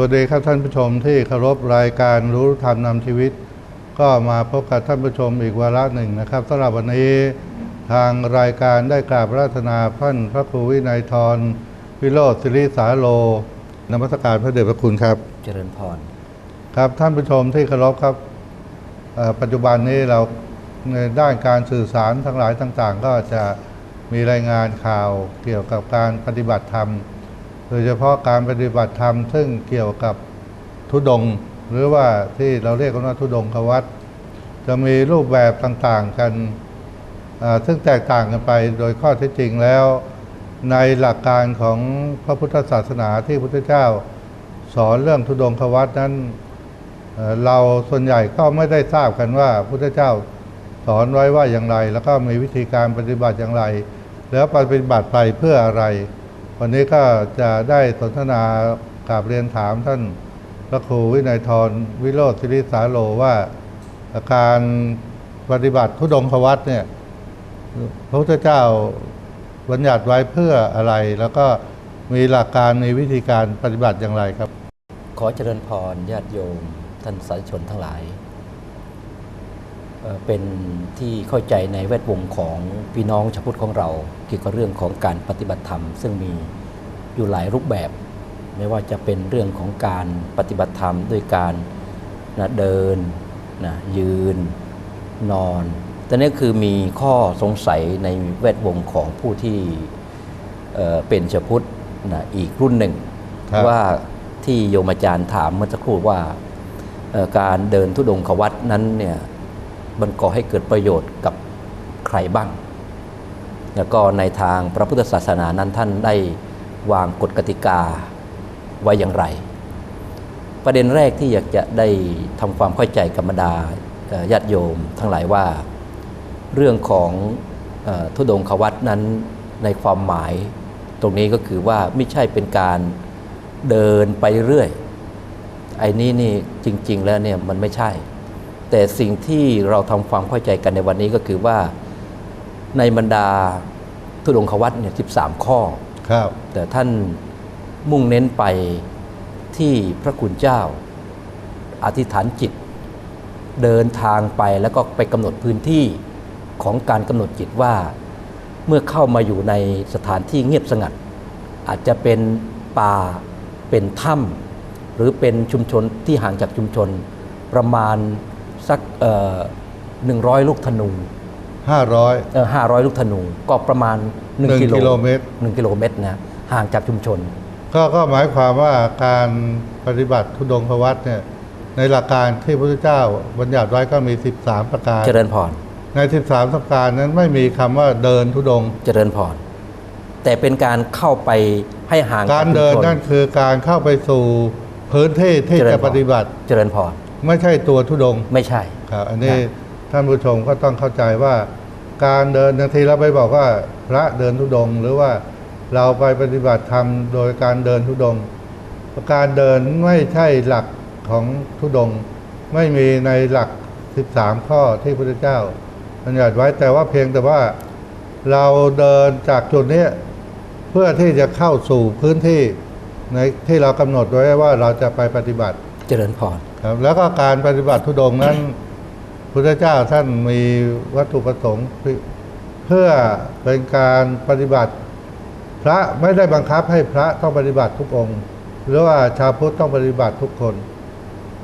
สวัสดีครับท่านผู้ชมที่เคารพรายการรู้ธรรมนำชีวิต ก็มาพบกับท่านผู้ชมอีกวาระหนึ่งนะครับสำหรับวันนี้ทางรายการได้กราบพระราชนาท่านพระครูวินัยทรวิโรธสิริสาโลนมัสการพระเดชพระคุณครับ เจริญพร ครับท่านผู้ชมที่เคารพครับเอ่อปัจจุบันนี้เราในด้านการสื่อสารทั้งหลายต่าง ๆ ก็จะมีรายงานข่าวเกี่ยวกับการปฏิบัติธรรม โดยเฉพาะการปฏิบัติธรรม ซึ่งเกี่ยวกับทุดง หรือว่าที่เราเรียกกันว่าทุดงควัตจะมีรูปแบบต่างๆกันซึ่งแตกต่างกันไปโดยข้อเท็จจริงแล้ว ในหลักการของพระพุทธศาสนาที่พระพุทธเจ้าสอนเรื่องทุดงควัตนั้นเเราส่วนใหญ่ก็ไม่ได้ทราบกันว่าพุทธเจ้าสอนไว้ว่าอย่างไร แล้วก็มีวิธีการปฏิบัติอย่างไร แล้วปฏิบัติไปเพื่ออะไร วันนี้ก็จะได้สนทนากราบเรียนถามท่านพระครูวินัยทรวิโรธศิริสาโลว่าการปฏิบัติทุดงควัตเนี่ยพระพุทธเจ้าบัญญัติไว้เพื่ออะไร แล้วก็มีหลักการมีวิธีการปฏิบัติอย่างไรครับ ขอเจริญพรญาติโยมท่านสาธุชนทั้งหลาย เอ่อเป็นที่เข้าใจในแวดวงของพี่น้องชาวพุทธของเรา เกี่ยวกับเรื่องของการปฏิบัติธรรม ซึ่งมีอยู่หลายรูปแบบ ไม่ว่าจะเป็นเรื่องของการปฏิบัติธรรมด้วยการนะเดินนะยืนนอนแต่นี่คือมีข้อสงสัยในแวดวงของผู้ที่เอ่อเป็นชาวพุทธนะอีกรุ่นหนึ่งครับว่าที่โยมอาจารย์ถามเมื่อสักครู่ว่าเอ่อการเดินทุดงควัตนั้นเนี่ย มันก่อให้เกิดประโยชน์กับใครบ้าง แล้วก็ในทางพระพุทธศาสนานั้นท่านได้วางกฎกติกาไว้อย่างไร ประเด็นแรกที่อยากจะได้ทำความเข้าใจกับบรรดาญาติโยมทั้งหลายว่าเรื่องของอทุดงควัตนั้นในความหมายตรงนี้ก็คือว่าไม่ใช่เป็นการเดินไปเรื่อยไอ้นี่นี่จริง ๆ แล้วเนี่ยมันไม่ใช่ แต่สิ่งที่เราทำความเข้าใจกันในวันนี้ก็คือว่าในบรรดาทุดงควัตเนี่ย13ข้อครับ แต่ท่านมุ่งเน้นไปที่พระคุณเจ้า อธิษฐานจิต เดินทางไปแล้วก็ไปกำหนดพื้นที่ของการกำหนดจิตว่า เมื่อเข้ามาอยู่ในสถานที่เงียบสงัด อาจจะเป็นป่าเป็นถ้ำหรือเป็นชุมชนที่ห่างจากชุมชนประมาณ สักหนึ่งร้อยลูกธนู500ห้าร้อยลูกธนูก็ประมาณหนึ่ง1กิโลกิโลเมตรหนึ่งกิโลเมตรนะห่างจากชุมชน ก็ก็หมายความว่าการปฏิบัติทุดงควัตเนี่ยในหลักการที่พระพุทธเจ้าบัญญัติไว้ก็มี 13 ประการ เจริญพร ใน 13 ประการนั้นไม่มีคำว่าเดินทุดงค์เจริญพร แต่เป็นการเข้าไปให้ห่างการชุมชเดินนั่นคือการเข้าไปสู่พื้นที่ที่เจริญจะพรปฏิบัติ เจริญพร ไม่ใช่ตัวทุดงค์ไม่ใช่ครับ อันนี้ครับท่านผู้ชมก็ต้องเข้าใจว่า การเดินบางทีเราไปบอกว่าพระเดินทุดงค์หรือว่าเราไปปฏิบัติธรรมโดยการเดินทุดงค์การเดินไม่ใช่หลักของทุดงค์ไม่มีในหลัก 13 ข้อที่พระพุทธเจ้าบัญญัติไว้แต่ว่าเพียงแต่ว่าเราเดินจากจุดเนี้ยเพื่อที่จะเข้าสู่พื้นที่ในที่เรากำหนดไว้ว่าเราจะไปปฏิบัติเจริญพร ครับแล้วก็การปฏิบัติทุดงค์นั้นพุทธเจ้าท่านมีวัตถุประสงค์เพื่อเพื่อเป็นการปฏิบัติ พระไม่ได้บังคับให้พระต้องปฏิบัติทุกองค์ หรือว่าชาวพุทธต้องปฏิบัติทุกคน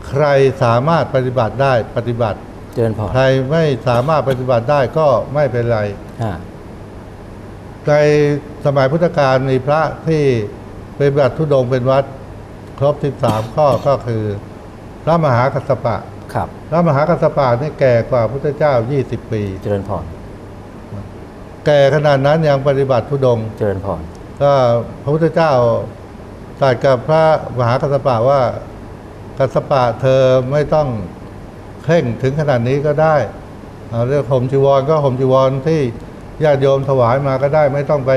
ใครสามารถปฏิบัติได้ปฏิบัติ เจริญพรใครไม่สามารถปฏิบัติได้ก็ไม่เป็นไรอ่าในสมัยพุทธกาลมีพระที่ปฏิบัติทุดงค์เป็นวัดครบ 13 ข้อก็คือ พระมหากัสสปะ ครับ พระมหากัสสปะนี่แก่กว่าพุทธเจ้า 20 ปี เจริญพร แก่ขนาดนั้นยังปฏิบัติทุดงค์เจริญพร ก็พระพุทธเจ้าตรัสกับพระมหากัสสปะว่ากัสสปะเธอไม่ต้องเคร่งถึงขนาดนี้ก็ได้เอาเรื่องห่มจีวรก็ห่มจีวรที่ญาติโยมถวายมาก็ได้ ไม่ต้องไป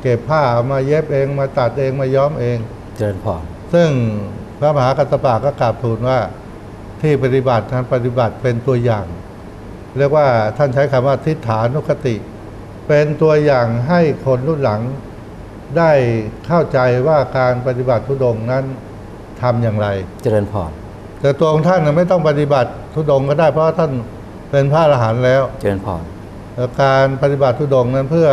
เก็บผ้าเอามาเย็บเองมาตัดเองมาย้อมเอง เจริญพร ซึ่ง พระมหากัสสปะก็กราบทูลว่าที่ปฏิบัติท่านปฏิบัติเป็นตัวอย่าง เรียกว่าท่านใช้คำว่าทิฏฐานุคติ เป็นตัวอย่างให้คนรุ่นหลังได้เข้าใจว่าการปฏิบัติทุดงค์นั้นทำอย่างไร เจริญพรแต่ตัวของท่านน่ะไม่ต้องปฏิบัติทุดงค์ก็ได้เพราะว่าท่านเป็นพระอรหันต์แล้ว เจริญพรแล้วการปฏิบัติทุดงค์นั้นเพื่อ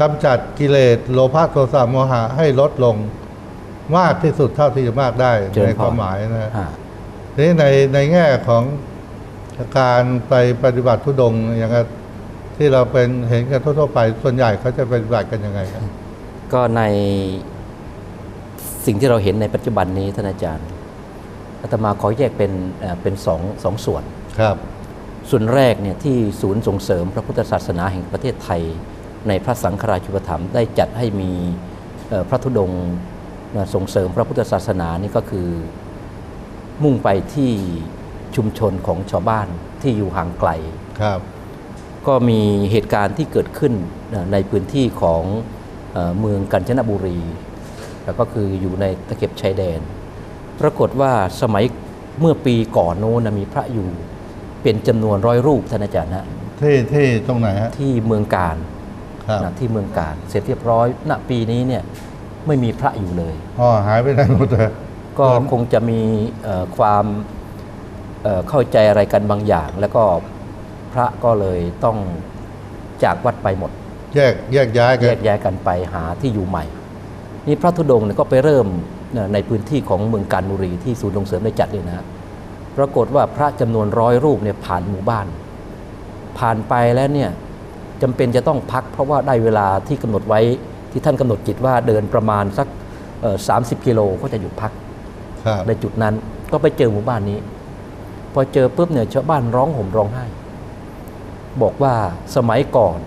กำจัดกิเลสโลภะโทสะโมหะให้ลดลง มากที่สุดเท่าที่จะมากได้เจริญพรในความหมายนะฮะทีนี้ในในแง่ของการไปปฏิบัติทุดงค์อย่างที่เราเป็นเห็นกันทั่วๆไปส่วนใหญ่เขาจะปฏิบัติกันยังไงครับก็ในสิ่งที่เราเห็นในปัจจุบันนี้ท่านอาจารย์อาตมาขอแยกเป็นเอ่อเป็นสองสองส่วนครับ ส่วนแรกเนี่ยที่ศูนย์ส่งเสริมพระพุทธศาสนาแห่งประเทศไทย ในพระสังฆราชุปถัมภ์ได้จัดให้มีเอ่อพระธุดงค์ นะส่งเสริมพระพุทธศาสนานี่ก็คือมุ่งไปที่ชุมชนของชาวบ้านที่อยู่ห่างไกลครับ ก็มีเหตุการณ์ที่เกิดขึ้นนะในพื้นที่ของเออเมืองกาญจนบุรี แล้วก็คืออยู่ในตะเข็บชายแดน ปรากฏว่าสมัยเมื่อปีก่อนโน้นนะมีพระอยู่เป็นจำนวนร้อยรูปท่านอาจารย์นะที่ที่ตรงไหนฮะที่เมืองการครับนะที่เมืองการเสร็จเรียบร้อยณปีนี้เนี่ย ไม่มีพระอยู่เลยอ๋อหายไปไหนหมดเลยก็เหมือนคงจะมีเอ่อความเอ่อเข้าใจอะไรกันบางอย่าง แล้วก็พระก็เลยต้องจากวัดไปหมด แยกแยกย้ายกัแยนกย้ายกันไปหาที่อยู่ใหม่ นี่พระธุดงค์เนี่ยก็ไปเริ่มเอ่อในพื้นที่ของเมืองการบุรีที่ศูนย์ส่งเสริมได้จัดเลยนะปรากฏว่าพระจำนวนร้อยรูปเนี่ยผ่านหมู่บ้าน ผ่านไปแล้วเนี่ยจำเป็นจะต้องพักเพราะว่าได้เวลาที่กำหนดไว้ ที่ท่านกำหนดจิตว่าเดินประมาณสักสามสิบกิโลก็จะหยุดพักครับในจุดนั้นก็ไปเจอหมู่บ้านนี้ พอเจอปุ๊บเนี่ยชาวบ้านร้องห่มร้องไห้ บอกว่าสมัยก่อน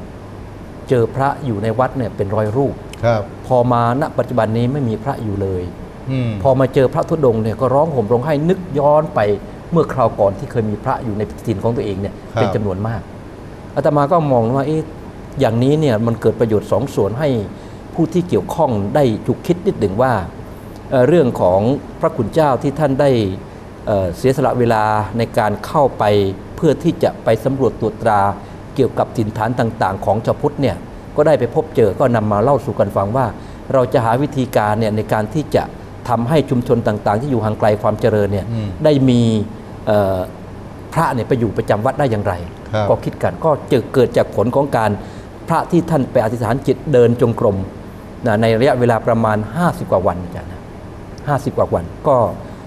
เจอพระอยู่ในวัดเนี่ยเป็นร้อยรูปครับพอมาณปัจจุบันนี้ไม่มีพระอยู่เลยอืมพอมาเจอพระธุดงค์เนี่ยก็ร้องห่มร้องไห้นึกย้อนไปเมื่อคราวก่อนที่เคยมีพระอยู่ในถิ่นของตัวเองเนี่ยเป็นจำนวนมากอาตมาก็มองว่าเอ๊ะอย่างนี้เนี่ยมันเกิดประโยชน์สองส่วนให้ ผู้ที่เกี่ยวข้องได้จุกคิดนิดหนึ่งว่าเอ่อเรื่องของพระคุณเจ้าที่ท่านได้เอ่อเสียสละเวลาในการเข้าไปเพื่อที่จะไปสำรวจตรวจตราเกี่ยวกับถิ่นฐานต่างๆ ของชาวพุทธเนี่ยก็ได้ไปพบเจอก็นำมาเล่าสู่กันฟังว่า เราจะหาวิธีการเนี่ยในการที่จะทำให้ชุมชนต่างๆ ที่อยู่ห่างไกลความเจริญเนี่ยอืมได้มีเอ่อพระเนี่ยไปอยู่ประจำวัดได้อย่างไรครับก็คิดกันก็เจอเกิดจากผลของการพระที่ท่านไปอธิษฐานจิตเดินจงกรม นะในระยะเวลาประมาณ 50 กว่าวันอาจารย์นะ50กว่าวัน ก็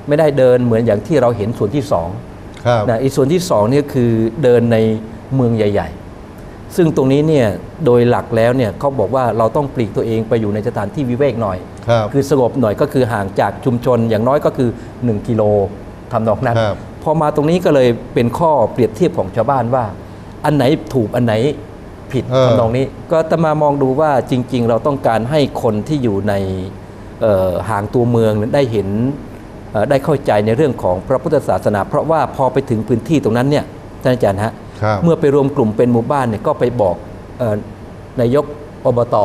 ไม่ได้เดินเหมือนอย่างที่เราเห็นส่วนที่สองครับนะอีกส่วนที่สองเนี่ยคือเดินในเมืองใหญ่ ๆ ซึ่งตรงนี้เนี่ยโดยหลักแล้วเนี่ยเขาบอกว่าเราต้องปลีกตัวเองไปอยู่ในสถานที่วิเวกหน่อยครับคือสงบหน่อยก็คือห่างจากชุมชนอย่างน้อยก็คือ 1 กิโลทำนองนั้นครับพอมาตรงนี้ก็เลยเป็นข้อเปรียบเทียบของชาวบ้านว่า อันไหนถูกอันไหน ผิดเออทำนองนี้ ก็ตมามองดูว่าจริง ๆ เราต้องการให้คนที่อยู่ในเอ่อห่างตัวเมืองได้เห็นเอ่อได้เข้าใจในเรื่องของพระพุทธศาสนา เพราะว่าพอไปถึงพื้นที่ตรงนั้นเนี่ยท่านอาจารย์ฮะครับเมื่อไปรวมกลุ่มเป็นหมู่บ้านเนี่ยก็ไปบอกเอ่อนายกอบต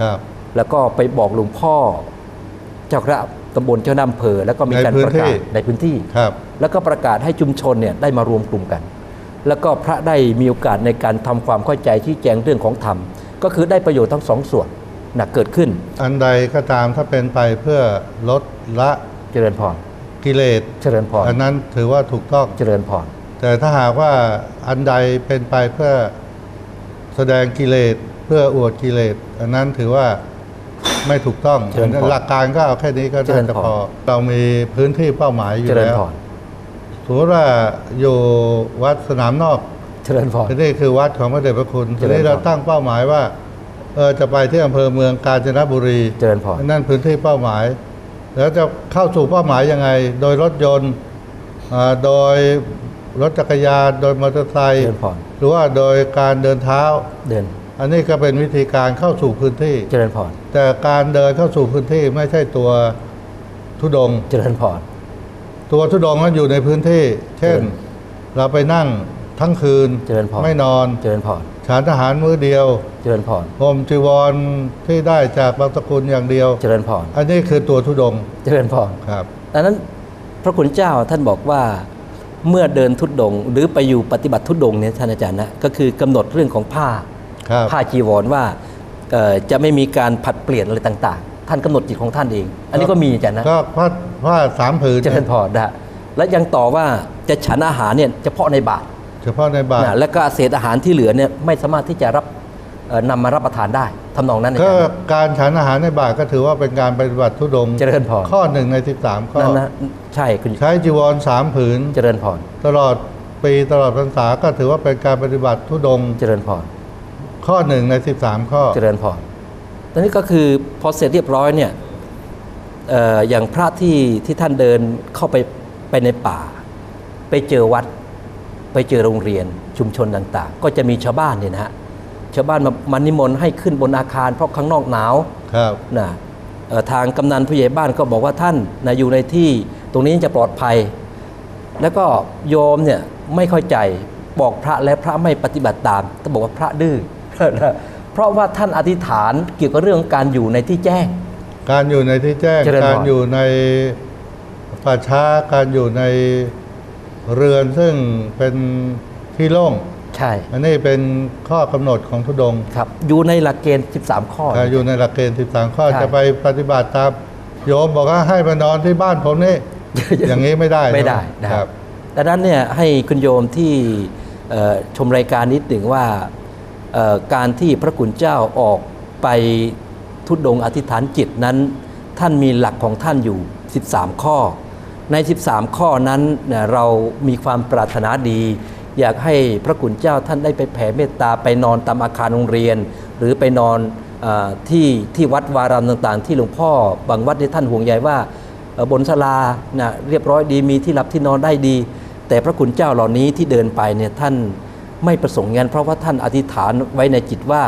ครับแล้วก็ไปบอกหลวงพ่อ เจ้าคณะตำบลเจ้าหน้าอำเภอแล้วก็มีการในพื้ปนระกาที่ศในพื้นที่ครับแล้วก็ประกาศให้ชุมชนเนี่ยได้มารวมกลุ่มกัน แล้วก็พระได้มีโอกาสในการทำความเข้าใจที่แจงเรื่องของธรรม ก็คือได้ประโยชน์ทั้งสองส่วนนะเกิดขึ้น อันใดก็ตามถ้าเป็นไปเพื่อลดละเจริญพรกิเลสเจริญพรอันนั้นถือว่าถูกต้องเจริญพรแต่ถ้าหากว่าอันใดเป็นไปเพื่อแสดงกิเลสเพื่ออวดกิเลสอันนั้นถือว่าไม่ถูกต้องเจริญพรหลักการก็เอาแค่นี้ก็เจริน่าญจะพรพอเรามีพื้นที่เป้าหมายอเจยู่ริญแล้ว พรสมมติว่าอยู่วัดสนามนอกเจริญพรที่นี่คือวัดของพระเดชพระคุณเจทีริญพร นี้เราตั้งเป้าหมายว่าเออจะไปที่อำเภอเมืองกาญจนบุรี เจริญพร นั่นพื้นที่เป้าหมาย แล้วจะเข้าสู่เป้าหมายยังไง โดยรถยนต์อ่าโดยรถจักรยานโดยมอเตอร์ไซเจค์ริญพรหรือว่าโดยการเดินเท้า เดินอันนี้ก็เป็นวิธีการเข้าสู่พื้นที่ เจริญพรแต่การเดินเข้าสู่พื้นที่ไม่ใช่ตัวทุดงค์เจริญพร ตัวทุดงค์นั้นอยู่ในพื้นที่ เช่นเจริญเราไปนั่งทั้งคืนเจริญพรไม่นอนเจริญพรฉันทหารมื้อเดียว เจริญพรห่มจีวรที่ได้จากบางสกุลอย่างเดียว เจริญพรอันนี้คือตัวทุดงค์เจริญพรครับดังนั้นพระคุณเจ้าท่านบอกว่าเมื่อเดินทุดดงค์หรือไปอยู่ปฏิบัติทุดดงค์เนี่ยท่านอาจารย์นะก็คือกำหนดเรื่องของผ้าครับผ้าจีวรว่าเอ่อจะไม่มีการผัดเปลี่ยนอะไรต่างท่านกำหนดจิตของท่านเอง อันนี้ก็มีอาจารย์นะก็ผ้า ผ้าสามผืนเจริญพรนะและยังต่อว่าจะฉันอาหารเนี่ยเฉพาะในบาตรเฉพาะในบาทนะและก็เศษอาหารที่เหลือเนี่ยไม่สามารถที่จะรับเอ่อนำมารับประทานได้ทำนองนั้นอาก็จารย์การฉันอาหารในบาทก็ถือว่าเป็นการปฏิบัติทุดงค์เจริญพรข้อหนึ่งในสิบสามข้อนั่นนะใช่คุณใช้จีวรสามผืนเจริญพรตลอดปีตลอดพรรษาก็ถือว่าเป็นการปฏิบัติทุดงค์เจริญพรข้อหนึ่งในสิบสามข้อเจริญพรตอนนี้ก็คือพอเสร็จเรียบร้อยเนี่ยเอ่ออย่างพระที่ที่ท่านเดินเข้าไปไปในป่า ไปเจอวัด ไปเจอโรงเรียนชุมชนต่างๆ ก็จะมีชาวบ้านเนี่ยนะฮะชาวบ้านมามานิมนต์ให้ขึ้นบนอาคารเพราะข้างนอกหนาวครับนะเอ่อทางกำนันผู้ใหญ่บ้านก็บอกว่าท่านนะอยู่ในที่ตรงนี้จะปลอดภัย แล้วก็โยมเนี่ยไม่เข้าใจบอกพระและพระไม่ปฏิบัติตามต้องบอกว่าพระดื้อเพราะว่าท่านอธิษฐานเกี่ยวกับเรื่องการอยู่ในที่แจ้ง การอยู่ในที่แจ้ง เจริญพร การอยู่ในป่าช้า การอยู่ในเรือนซึ่งเป็นที่โล่ง ใช่อันนี้เป็นข้อกำหนดของทุดงค์ครับ อยู่ในหลักเกณฑ์ 13 ข้อถ้าอยู่ในหลักเกณฑ์13ข้อใช่ จะไปปฏิบัติตามโยมบอกว่าให้มานอนที่บ้านผมนี่ อย่างนี้ไม่ได้ไม่ได้ใช่หนะคครัรับบ ดังนั้นเนี่ยให้คุณโยมที่เอ่อชมรายการนิดหนึ่งว่าเอ่อการที่พระคุณเจ้าออกไป ทุดงอธิษฐานจิตนั้น ท่านมีหลักของท่านอยู่ 13 ข้อ ใน 13 ข้อนั้นเรามีความปรารถนาดี อยากให้พระคุณเจ้าท่านได้ไปแผ่เมตตาไปนอนตามอาคารโรงเรียน หรือไปนอนอที่ที่วัดวารามต่างๆ ที่หลวงพ่อบางวัดที่ท่านห่วงใยว่าบนศาลานะเรียบร้อยดีมีที่หลับที่นอนได้ดี แต่พระคุณเจ้าเหล่านี้ที่เดินไปเนี่ยท่านไม่ประสงค์งานเพราะว่าท่านอธิษฐานไว้ในจิตว่า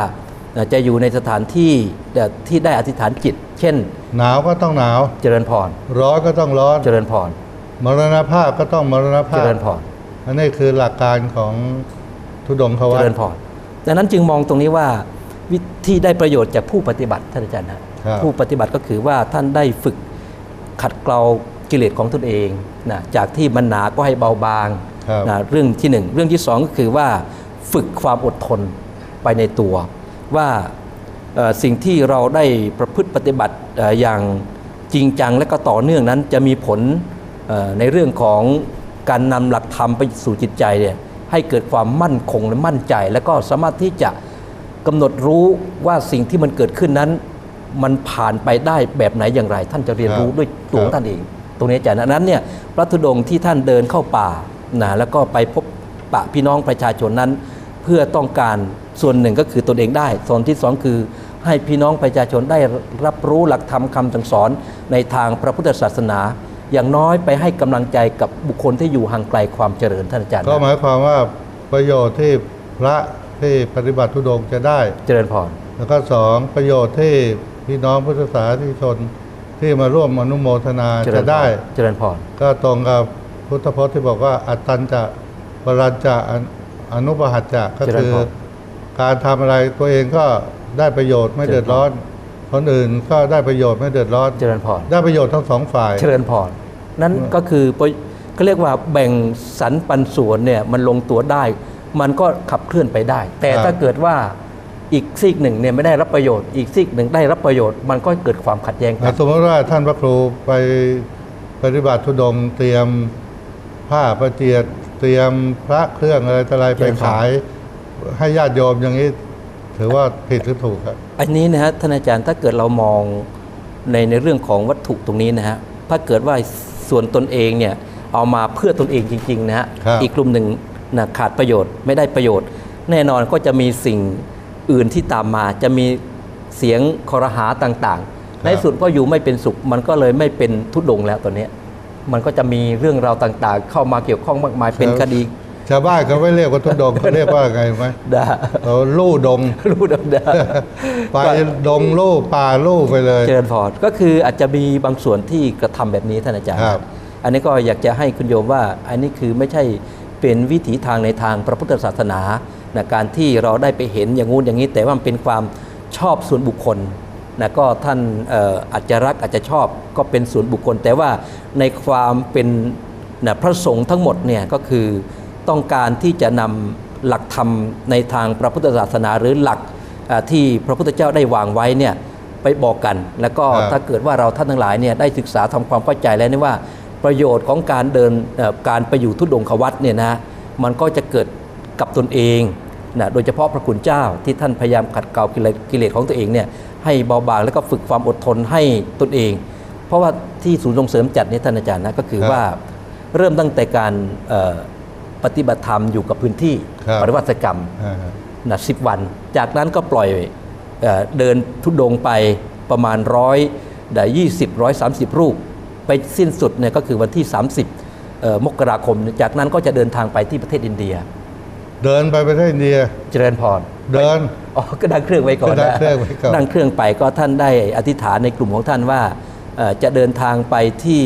จะอยู่ในสถานที่เอ่อที่ได้อธิษฐานจิต เช่น หนาวก็ต้องหนาว เจริญพร ร้อนก็ต้องร้อน เจริญพร มรณภาพก็ต้องมรณภาเจพริญพร อันนี้คือหลักการของทุดงคเจวัตริญพร ดังนั้นจึงมองตรงนี้ว่าวิธีได้ประโยชน์จากผู้ปฏิบัติท่านอาจารย์นะครับผู้ปฏิบัติก็คือว่าท่านได้ฝึกขัดเกลากิเลสของตนเองนะจากที่มันหนาก็ให้เบาบางครับนะเรื่องที่หนึ่ง เรื่องที่สองก็คือว่าฝึกความอดทนไปในตัว ว่าเอ่อสิ่งที่เราได้ประพฤติปฏิบัติเอ่ออย่างจริงจังและก็ต่อเนื่องนั้นจะมีผลเอ่อในเรื่องของการนำหลักธรรมไปสู่จิตใจเนี่ยให้เกิดความมั่นคงและมั่นใจ และก็สามารถที่จะกำหนดรู้ว่าสิ่งที่มันเกิดขึ้นนั้น มันผ่านไปได้แบบไหนอย่างไร ท่านจะเรียนรู้ครับด้วยตัวของท่านเอง ตรงนี้อาจารย์ดังนั้นเนี่ยพระธุดงค์ที่ท่านเดินเข้าป่านะแล้วก็ไปพบปะพี่น้องประชาชนนั้น เพื่อต้องการ ส่วนหนึ่งก็คือตนเองได้ ส่วนที่สองคือให้พี่น้องประชาชนได้รับรู้หลักธรรมคำสั่งสอนในทางพระพุทธศาสนา อย่างน้อยไปให้กำลังใจกับบุคคลที่อยู่ห่างไกลความเจริญท่านอาจารย์ ก็หมายความว่าประโยชน์ที่พระที่ปฏิบัติทุดงค์จะได้เจริญพรแล้วก็สองประโยชน์ที่พี่น้องพุทธศาสนิกชนที่มาร่วมอนุโมทนาเจริจะญพรได้เจริญพรก็ตรงกับพุทธพจน์ที่บอกว่าอัตตันจะปรัญจะอนุอนุปหัจจะก็เจริญคือพร การทำอะไรตัวเองก็ได้ประโยชน์ไม่เจริญพรเดือดร้อน คนอื่นก็ได้ประโยชน์ไม่เดือดร้อนเจริญพรได้ประโยชน์ทั้งสองฝ่ายเจริญพรนั้นก็คือเขาเรียกว่าแบ่งสรรปันส่วนเนี่ยมันลงตัวได้ มันก็ขับเคลื่อนไปได้ แต่ครับถ้าเกิดว่าอีกซีกหนึ่งเนี่ยไม่ได้รับประโยชน์อีกซีกหนึ่งได้รับประโยชน์มันก็เกิดความขัดแย้งกันสมมติว่าท่านพระครูไปปฏิบัติทุดงค์เตรียมผ้าประเจียดเตรียมพระเครื่องอะไรต่ออะไรไปขาย ให้ญาติโยมอย่างนี้ ถือว่าผิดหรือถูกครับ อันนี้นะฮะท่านอาจารย์ถ้าเกิดเรามองในในเรื่องของวัตถุตรงนี้นะฮะถ้าเกิดว่าส่วนตนเองเนี่ยเอามาเพื่อตนเองจริงๆนะฮะครับอีกกลุ่มหนึ่งนะขาดประโยชน์ไม่ได้ประโยชน์ แน่นอนก็จะมีสิ่งอื่นที่ตามมา จะมีเสียงคอรหาต่างๆ ในที่สุดก็อยู่ไม่เป็นสุข มันก็เลยไม่เป็นทุดดงค์แล้วตอนเนี้ยมันก็จะมีเรื่องราวต่างๆ เข้ามาเกี่ยวข้องมากมายเป็นคดี ชาวบ้านเขาไม่เรียกว่าทุดงค์เขาเรียกว่าไงไหมดาเขาลู่ดงรู้ดำดาไปดงลู่ป่าลู่ไปเลย เจริญพรก็คืออาจจะมีบางส่วนที่กระทำแบบนี้ท่านอาจารย์ครับ อันนี้ก็อยากจะให้คุณโยมว่า อันนี้คือไม่ใช่เป็นวิถีทางในทางพระพุทธศาสนานะการที่เราได้ไปเห็นอย่างงู้นอย่างนี้ แต่ว่ามันเป็นความชอบส่วนบุคคลนะก็ท่านเอ่ออาจจะรักอาจจะชอบก็เป็นส่วนบุคคล แต่ว่าในความเป็นนะพระสงฆ์ทั้งหมดเนี่ยก็คือ ต้องการที่จะนำหลักธรรมในทางพระพุทธศาสนาหรือหลักอ่าที่พระพุทธเจ้าได้วางไว้เนี่ยไปบอกกัน แล้วก็ครับถ้าเกิดว่าเราท่านทั้งหลายเนี่ยได้ศึกษาทำความเข้าใจแล้วเนี่ยว่าประโยชน์ของการเดินเอ่อการไปอยู่ทุดงควัตเนี่ยนะมันก็จะเกิดกับตนเองนะโดยเฉพาะพระคุณเจ้าที่ท่านพยายามขัดเกลากิเลสกิเลสของตัวเองเนี่ยให้เบาบางแล้วก็ฝึกความอดทนให้ตนเอง เพราะว่าที่ศูนย์ส่งเสริมจัดเนี่ยท่านอาจารย์นะก็คือครับว่าเริ่มตั้งแต่การเอ่อ ปฏิบัติธรรมอยู่กับพื้นที่ครับปฏิบัติกรรมอ่านะสิบวัน จากนั้นก็ปล่อยเอ่อเดินทุดงค์ไปประมาณร้อยได้ยี่สิบร้อยสามสิบรูป ไปสิ้นสุดเนี่ยก็คือวันที่ 30เอ่อมกราคม จากนั้นก็จะเดินทางไปที่ประเทศอินเดีย เดินไปประเทศอินเดีย เจริญพรเดินอ๋อก็ดังเครื่องไว้ก่อนก็ดังนะเครื่องไว้ก่อนดังเครื่องไปก็ท่านได้อธิษฐานในกลุ่มของท่านว่าเอ่อจะเดินทางไปที่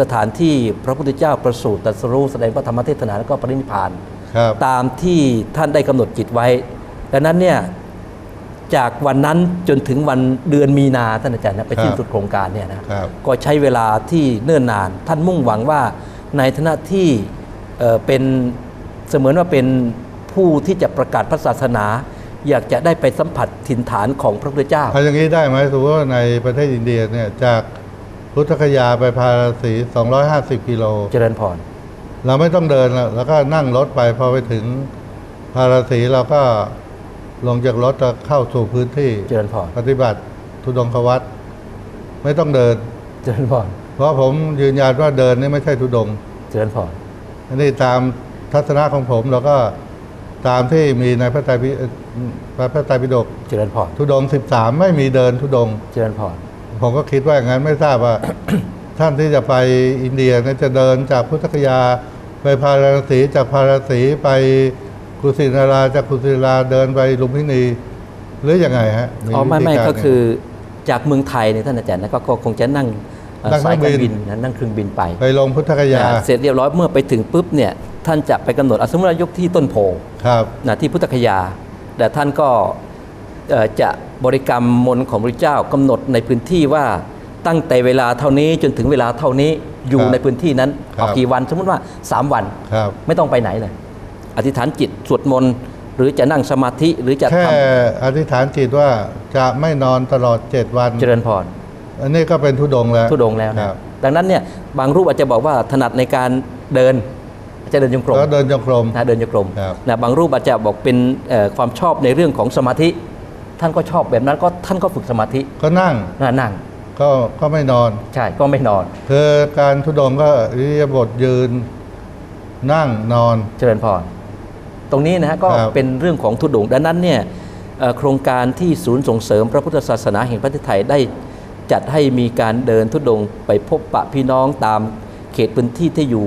สถานที่พระพุทธเจ้าประสูติตรัสรู้แสดงพระธรรมเทศนาแล้วก็ปรินิพพานครับตามที่ท่านได้กำหนดจิตไว้ ดังนั้นเนี่ยจากวันนั้นจนถึงวันเดือนมีนาท่านอาจารย์นะไปสิ้นครับสุดโครงการเนี่ยนะครับก็ใช้เวลาที่เนิ่นนาน ท่านมุ่งหวังว่าในฐานะที่เอ่อเป็นเสมือนว่าเป็นผู้ที่จะประกาศพระศาสนา อยากจะได้ไปสัมผัสถิ่นฐานของพระพุทธเจ้าเอาอย่างนี้ได้ไหมสมมติว่าในประเทศอินเดียเนี่ยจาก พุทธคยาไปพาราสี 250 กิโล เจริญพร เราไม่ต้องเดินแล้วแล้วก็นั่งรถไปพอไปถึงพาราสีเราก็ลงจากรถจะเข้าสู่พื้นที่เจริญพร ปฏิบัติทุดงควัตไม่ต้องเดิน เจริญพร เพราะผมยืนยันว่าเดินนี่ไม่ใช่ทุดงค์เจริญพร อันนี้ตามทัศนะของผมแล้วก็ตามที่มีในพระไตรปิเอ่อพระไตรปิฎกเจริญพร ทุดงค์13 ไม่มีเดินทุดงค์เจริญพร ผมก็คิดว่าอย่างนั้นไม่ทราบว่า ท่านที่จะไปอินเดียเนี่ยจะเดินจากพุทธคยา ไปพาราณสีจากพาราณสีไปกุสินาราจากกุสินาราเดินไปลุมพินีหรืออยังไงฮะอ๋อไม่วิธีไม่ารก็คือจากเมืองไทยเนี่ยท่านอาจารย์นะก็ก็คงจะนั่งเอ่อนั่งสายการเครื่องบิบินนนะนั่งเครื่องบินไป ไปลงพุทธคยานะเสร็จเรียบร้อยเมื่อไปถึงปุ๊บเนี่ยท่านจะไปกำหนดอะสมมติว่ายกที่ต้นโพครับนะที่พุทธคยา แต่ท่านก็เอ่อจะ บริกรรมมนต์ของพระเจ้ากำหนดในพื้นที่ว่าตั้งแต่เวลาเท่านี้จนถึงเวลาเท่านี้อยู่ครับในพื้นที่นั้นครับเอากี่วันสมมติว่า 3 วันครับไม่ต้องไปไหนเลย อธิษฐานจิตสวดมนต์หรือจะนั่งสมาธิหรือจะแค่ทอธิษฐานจิตว่าจะไม่นอนตลอดเจ็ดวันำเจริญพรอันนี้ก็เป็นทุดงค์แล้วทุดงค์แล้วคนะรับดังนั้นเนี่ยบางรูปอาจจะบอกว่าถนัดในการเดินจะเดินจงกรมแล้วเดินจงกรมนะเดินจงกรมครับนะบางรูปอาจจะบอกเป็นเอ่อความชอบในเรื่องของสมาธิ ท่านก็ชอบแบบนั้นก็ท่านก็ฝึกสมาธิก็นั่งนะนั่ง ก็ก็ไม่นอน ใช่ก็ไม่นอนคือการทุดงค์ก็อิริยาบถยืนนั่งนอนเจริญพรตรงนี้นะฮะก็ครับเป็นเรื่องของทุดงค์ดังนั้นเนี่ยเอ่อโครงการที่ศูนย์ส่งเสริมพระพุทธศาสนาแห่งประเทศไทยได้จัดให้มีการเดินทุดงค์ไปพบปะพี่น้องตามเขตพื้นที่ที่อยู่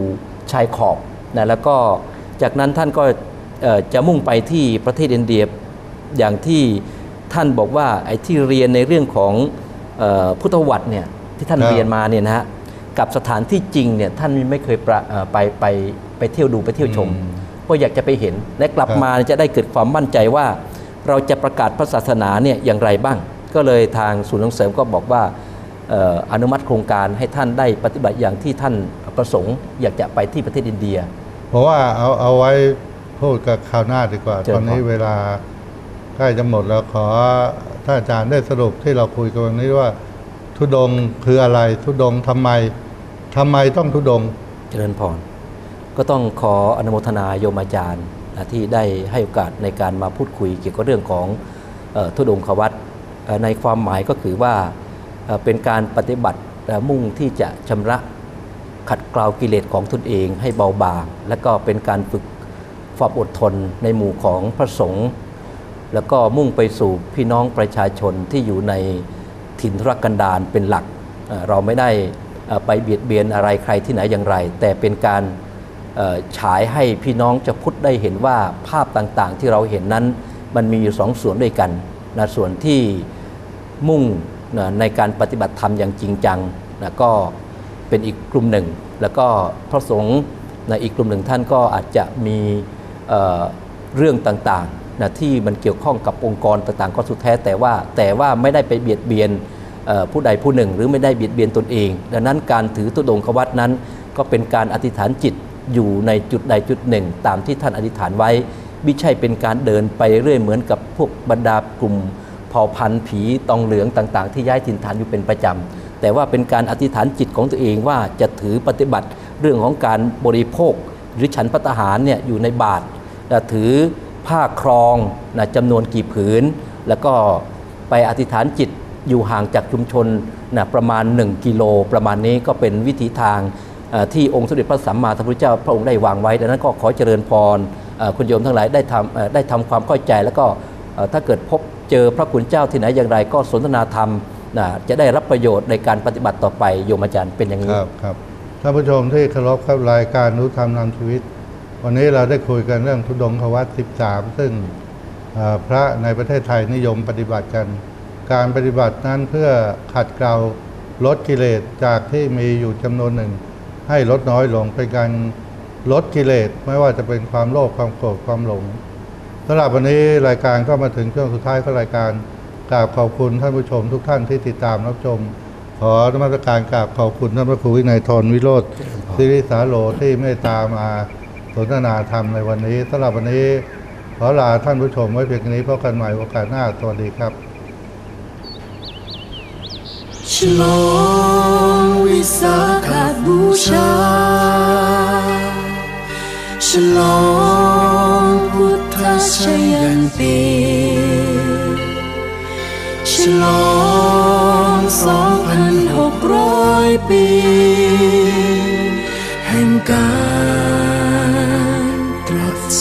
ชายขอบนะแล้วก็จากนั้นท่านก็เอ่อจะมุ่งไปที่ประเทศอินเดียอย่างที่ ท่านบอกว่าไอ้ที่เรียนในเรื่องของเออพุทธวัตรเนี่ยที่ท่านครับเรียนมาเนี่ยนะฮะกับสถานที่จริงเนี่ยท่านไม่เคยประเอ่อไปไปไปเที่ยวดูไปเที่ยวชมก็อยากจะไปเห็นและกลับครับมาจะได้เกิดความมั่นใจว่า เราจะประกาศพระศาสนาเนี่ยอย่างไรบ้าง ก็เลยทางศูนย์ส่งเสริมก็บอกว่าเอ่ออนุมัติโครงการให้ท่านได้ปฏิบัติอย่างที่ท่านประสงค์ อยากจะไปที่ประเทศอินเดีย เพราะว่าเอาเอาไว้พูดกับคราวหน้าดีกว่าเชิญตอนนี้ครับเวลา ใกล้จะหมดแล้วขอท่านอาจารย์ได้สรุปที่เราคุยกันวันนี้ว่า ทุดงคืออะไร ทุดงค์ทำไมทำไมต้องทุดง เจริญพร ก็ต้องขออนุโมทนาโยมอาจารย์ที่ได้ให้โอกาสในการมาพูดคุยเกี่ยวกับเรื่องของออทุดงควัตในความหมายก็คือว่าเป็นการปฏิบัติมุ่งที่จะชำระขัดเกลากิเลสของตนเองให้เบาบาง และก็เป็นการฝึกความอดทนในหมู่ของพระสงฆ์ แล้วก็มุ่งไปสู่พี่น้องประชาชนที่อยู่ในถิ่นทุรกันดารเป็นหลัก เราไม่ได้ไปเบียดเบียนอะไรใครที่ไหนอย่างไร แต่เป็นการฉายให้พี่น้องจะพุทธได้เห็นว่าภาพต่างๆ ที่เราเห็นนั้น มันมีอยู่สองส่วนด้วยกันนะส่วนที่มุ่งนะในการปฏิบัติธรรมอย่างจริงจังนะก็เป็นอีกกลุ่มหนึ่ง แล้วก็พระสงฆ์ในอีกกลุ่มหนึ่งท่านก็อาจจะมีเเรื่องต่างๆ นะที่มันเกี่ยวข้องกับองค์กรต่างๆ ก็สุดแท้แต่ว่าแต่ว่าไม่ได้ไปเบียดเบียนผู้ใดผู้หนึ่ง หรือไม่ได้เบียดเบียนตนเอง ดังนั้นการถือตุดงควัตนั้น ก็เป็นการอธิษฐานจิตอยู่ในจุดใดจุดหนึ่ง ตามที่ท่านอธิษฐานไว้ไม่ใช่เป็นการเดินไปเรื่อยเหมือนกับพวกบรรดากลุ่มเผ่าพันธุ์ผีตองเหลืองต่างๆ ที่ย้ายถิ่นฐานอยู่เป็นประจำแต่ว่าเป็นการอธิษฐานจิตของตัวเองว่าจะถือปฏิบัติเรื่องของการบริโภค หรือฉันพัตหารเนี่ยอยู่ในบาทและถือ ผ้าครองนะจำนวนกี่ผืน แล้วก็ไปอธิษฐานจิตอยู่ห่างจากชุมชนนะประมาณ 1 กิโล ประมาณนี้ก็เป็นวิถีทางที่องค์สมเด็จพระสัมมาสัมพุทธเจ้าพระองค์ได้วางไว้ ดังนั้นก็ขอเจริญพรคุณโยมทั้งหลายได้ทำได้ทำความเข้าใจแล้วก็ถ้าเกิดพบเจอพระคุณเจ้าที่ไหนอย่างไร ก็สนทนาธรรมนะจะได้รับประโยชน์ในการปฏิบัติต่อไปโยมอาจารย์เป็นอย่างนี้รับครับท่านผู้ชมที่เคารพครับรายการรู้ธรรมนำชีวิต วันนี้เราได้คุยกันเรื่องทุดงควัต13 ซึ่งเอ่อพระในประเทศไทยนิยมปฏิบัติกัน การปฏิบัตินั้นเพื่อขัดเกลาลดกิเลสจากที่มีอยู่จำนวนหนึ่ง ให้ลดน้อยลงเป็นการลดกิเลสไม่ว่าจะเป็นความโลภความโกรธความหลงสำหรับวันนี้รายการก็มาถึงช่วงสุดท้ายของรายการกราบขอบคุณท่านผู้ชมทุกท่านที่ติดตามรับชม ขอนมัสการกราบขอบคุณท่านพระครูวินัยทรวิโรธศิริสาโลที่เมตตามา สนทนาธรรมในวันนี้สำหรับวันนี้ ขอลาท่านผู้ชมไว้เพียงนี้พบกันใหม่โอกาสหน้าสวัสดีครับฉลองวิสาขบูชาฉลองพุทธชยันตีฉลองสองพันหกร้อยปี แห่งการ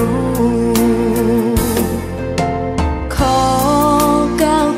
ู้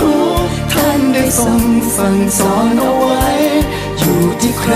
ุก ท่านได้ทรงสั่งสอนเอาไว้ อยู่ที่ใคร